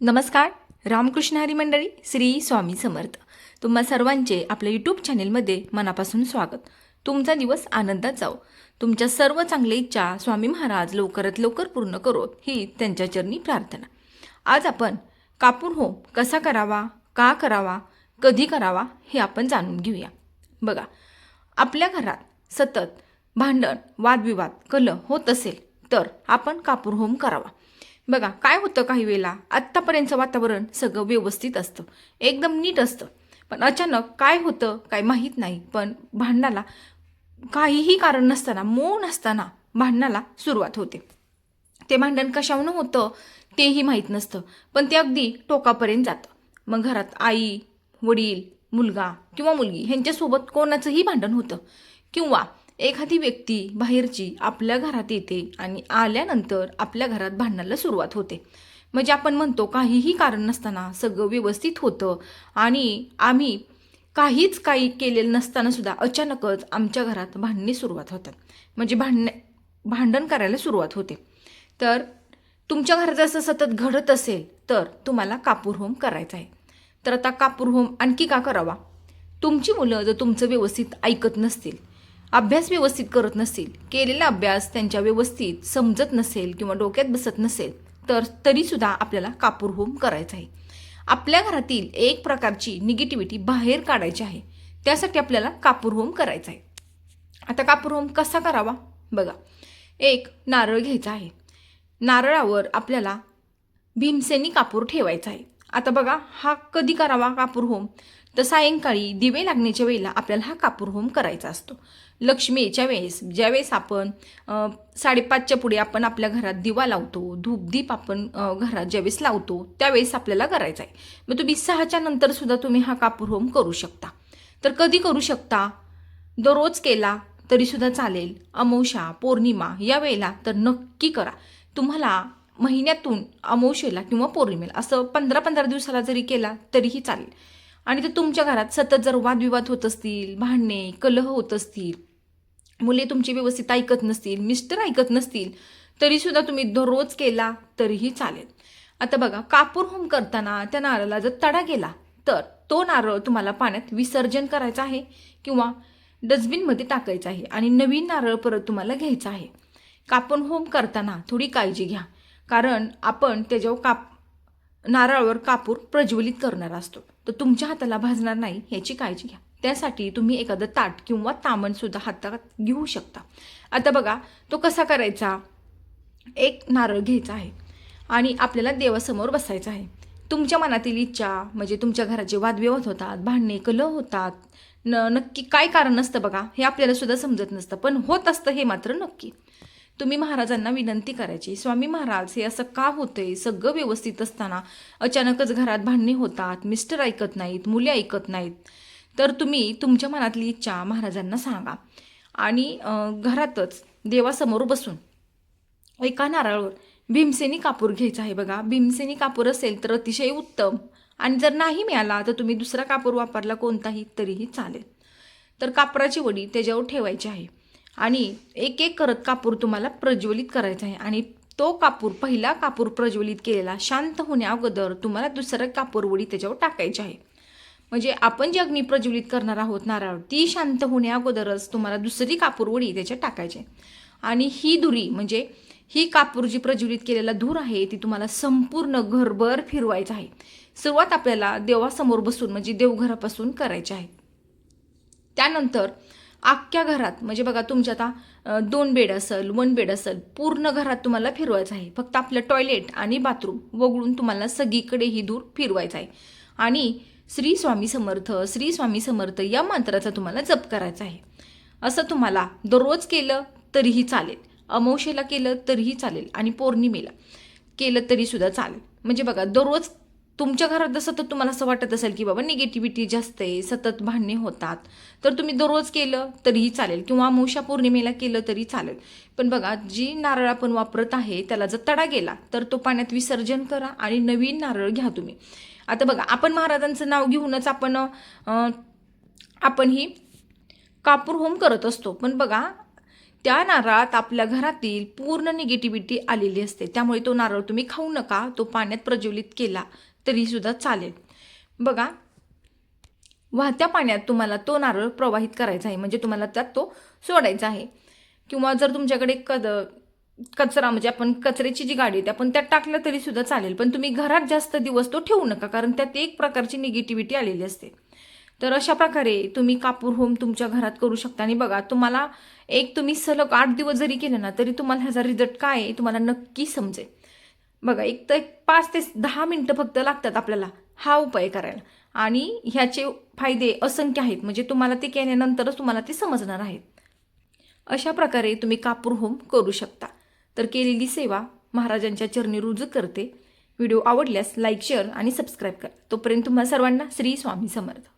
नमस्कार रामकृष्ण हरी मंडळी श्री स्वामी समर्थ. तुम्हा सर्वांचे आपल्या यूट्यूब चॅनेलमध्ये मनापासून स्वागत. तुमचा दिवस आनंदात जाओ हो. तुमच्या सर्व चांगल्या इच्छा स्वामी महाराज लवकरात लवकर पूर्ण करोत ही त्यांच्या चरणी प्रार्थना. आज आपण कापूर होम कसा करावा का करावा कधी करावा हे आपण जाणून घेऊया. बघा आपल्या घरात सतत भांडण वादविवाद कलह होत असेल तर आपण कापूर होम करावा. बघा काय होतं काही वेळेला? आत्तापर्यंतचं वातावरण सगळं व्यवस्थित असतं. एकदम नीट असतं. पण अचानक काय होतं काय माहीत नाही. पण भांडणाला काहीही कारण नसताना मौन असताना भांडणाला सुरुवात होते. ते भांडण कशावरून होतं तेही माहीत नसतं. पण ते अगदी टोकापर्यंत जातं. मग घरात आई वडील मुलगा किंवा मुलगी ह्यांच्यासोबत कोणाचंही भांडण होतं. किंवा एखादी व्यक्ती बाहेरची आपल्या घरात येते आणि आल्यानंतर आपल्या घरात भांडणाला सुरुवात होते. म्हणजे आपण म्हणतो काहीही कारण नसताना सगळं व्यवस्थित होतं आणि आम्ही काहीच काही केलेलं नसताना सुद्धा अचानकच आमच्या घरात भांडणे सुरुवात होतात. म्हणजे भांडणे भांडण करायला सुरुवात होते. तर तुमच्या घरात असं सतत घडत असेल तर तुम्हाला कापूर होम करायचा आहे. तर आता कापूर होम आणखी का करावा? तुमची मुलं जर तुमचं व्यवस्थित ऐकत नसतील अभ्यास व्यवस्थित करत नसेल केलेला अभ्यास त्यांच्या व्यवस्थित समजत नसेल किंवा डोक्यात बसत नसेल तर तरीसुद्धा आपल्याला कापूर होम करायचा आहे. आपल्या घरातील एक प्रकारची निगेटिव्हिटी बाहेर काढायची आहे. त्यासाठी आपल्याला कापूर होम करायचा आहे. आता कापूर होम कसा करावा? बघा एक नारळ घ्यायचा आहे. नारळावर आपल्याला भीमसेनी कापूर ठेवायचा आहे. आता बघा हा कधी करावा कापूर होम? तर सायंकाळी दिवे लागण्याच्या वेळेला आपल्याला हा कापूर होम करायचा असतो. लक्ष्मीच्या वेळेस ज्यावेळेस आपण साडेपाचच्या पुढे आपण आपल्या घरात दिवा लावतो धूपदीप आपण घरात ज्यावेळेस लावतो त्यावेळेस आपल्याला करायचा आहे. मग तुम्ही सहाच्या नंतर सुद्धा तुम्ही हा कापूर होम करू शकता. तर कधी करू शकता? दररोज केला तरीसुद्धा चालेल. अमावस्या पौर्णिमा या वेळेला तर नक्की करा. तुम्हाला महिन्यातून अमावशेला किंवा पौर्णिमेला असं पंधरा पंधरा दिवसाला जरी केला तरीही चालेल. आणि ते तुमच्या घरात सतत जर वादविवाद होत असतील भांडणे कलह होत असतील मुले तुमची व्यवस्थित ऐकत नसतील मिस्टर ऐकत नसतील तरीसुद्धा तुम्ही दररोज केला तरीही चालेल. आता बघा कापूर होम करताना त्या नारळाला जर तडा गेला तर तो नारळ तुम्हाला पाण्यात विसर्जन करायचा आहे किंवा डस्टबिनमध्ये टाकायचा आहे आणि नवीन नारळ परत तुम्हाला घ्यायचा आहे. कापूर होम करताना थोडी काळजी घ्या. कारण आपण त्याच्यावर काप नारळावर कापूर प्रज्वलित करणार असतो. तर तुमच्या हाताला भाजणार नाही याची काळजी घ्या. त्यासाठी तुम्ही एखादं ताट किंवा तामणसुद्धा हातात घेऊ शकता. आता बघा तो कसा करायचा? एक नारळ घ्यायचा आहे आणि आपल्याला देवासमोर बसायचं आहे. तुमच्या मनातील इच्छा म्हणजे तुमच्या घराचे वादविवाद होतात भांडणे कलह होतात. न नक्की काय कारण नसतं बघा हे आपल्याला सुद्धा समजत नसतं पण होत असतं हे मात्र नक्की. तुम्ही महाराजांना विनंती करायची. स्वामी महाराज हे असं का होतंय? सगळं व्यवस्थित असताना अचानकच घरात भांडणे होतात मिस्टर ऐकत नाहीत मुले ऐकत नाहीत. तर तुम्ही तुमच्या मनातली इच्छा महाराजांना सांगा. आणि घरातच देवासमोर बसून. एका नारळावर भीमसेनी कापूर घ्यायचा आहे बघा. भीमसेनी कापूर असेल तर अतिशय उत्तम. आणि जर नाही मिळाला तर तुम्ही दुसरा कापूर वापरला कोणताही तरीही चालेल. तर कापराची वडी त्याच्यावर ठेवायची आहे. आणि एक एक करत कापूर तुम्हाला प्रज्वलित करायचा आहे. आणि तो कापूर पहिला कापूर प्रज्वलित केलेला शांत होण्या अगोदर तुम्हाला दुसरं कापूर वडी त्याच्यावर टाकायची आहे. म्हणजे आपण जी अग्नी प्रज्वलित करणार आहोत नारळ ती शांत होण्या अगोदरच तुम्हाला दुसरी कापूर वडी त्याच्यात टाकायची आहे. आणि ही धुरी म्हणजे ही कापूर जी प्रज्वलित केलेला धूर आहे ती तुम्हाला संपूर्ण घरभर फिरवायचं आहे. सुरुवात आपल्याला देवासमोर बसून म्हणजे देवघरापासून करायची आहे. त्यानंतर अख्ख्या घरात म्हणजे बघा तुमच्या आता दोन बेड असेल वन बेड असेल पूर्ण घरात तुम्हाला फिरवायचं आहे. फक्त आपलं टॉयलेट आणि बाथरूम वगळून तुम्हाला सगळीकडे ही दूर फिरवायचं आहे. आणि श्री स्वामी समर्थ श्री स्वामी समर्थ या मंत्राचा तुम्हाला जप करायचा आहे. असं तुम्हाला दररोज केलं तरीही चालेल. अमावशेला केलं तरीही चालेल आणि पौर्णिमेला केलं तरीसुद्धा चालेल. म्हणजे बघा दररोज तुमच्या घरात जर सतत तुम्हाला असं वाटत असेल की बाबा निगेटिव्हिटी जास्त आहे सतत भांडणे होतात तर तुम्ही दररोज केलं तरीही चालेल किंवा अमावस्या पौर्णिमेला केलं तरी चालेल. पण बघा जी नारळ आपण वापरत आहे त्याला जर तडा गेला तर तो पाण्यात विसर्जन करा आणि नवीन नारळ घ्या तुम्ही. आता बघा आपण महाराजांचं नाव घेऊनच आपण आपण ही कापूर होम करत असतो. पण बघा त्या नारळात आपल्या घरातील पूर्ण निगेटिव्हिटी आलेली असते. त्यामुळे तो नारळ तुम्ही खाऊ नका तो पाण्यात प्रज्वलित केला तरीसुद्धा चालेल. बघा वाहत्या पाण्यात तुम्हाला तो नारळ प्रवाहित करायचा आहे. म्हणजे तुम्हाला त्यात तो सोडायचा आहे. किंवा जर तुमच्याकडे कद कचरा म्हणजे आपण कचऱ्याची जी गाडी आहे आपण त्यात टाकलं तरी सुद्धा चालेल. पण तुम्ही घरात जास्त दिवस तो ठेवू नका कारण त्यात एक प्रकारची निगेटिव्हिटी आलेली असते. तर अशा प्रकारे तुम्ही कापूर होम तुमच्या घरात करू शकता. आणि बघा तुम्हाला एक तुम्ही सलग आठ दिवस जरी केलं ना तरी तुम्हाला ह्याचा रिझल्ट काय आहे तुम्हाला नक्की समजेल. बघा एक तर एक पाच ते दहा मिनटं फक्त लागतात आपल्याला हा उपाय करायला. आणि ह्याचे फायदे असंख्य आहेत. म्हणजे तुम्हाला ते केल्यानंतरच तुम्हाला ते समजणार आहेत. अशा प्रकारे तुम्ही कापूर होम करू शकता. तर केलेली सेवा महाराजांच्या चरणी रुजू करते. व्हिडिओ आवडल्यास लाईक शेअर आणि सबस्क्राईब करा. तोपर्यंत तुम्हाला सर्वांना श्री स्वामी समर्थ.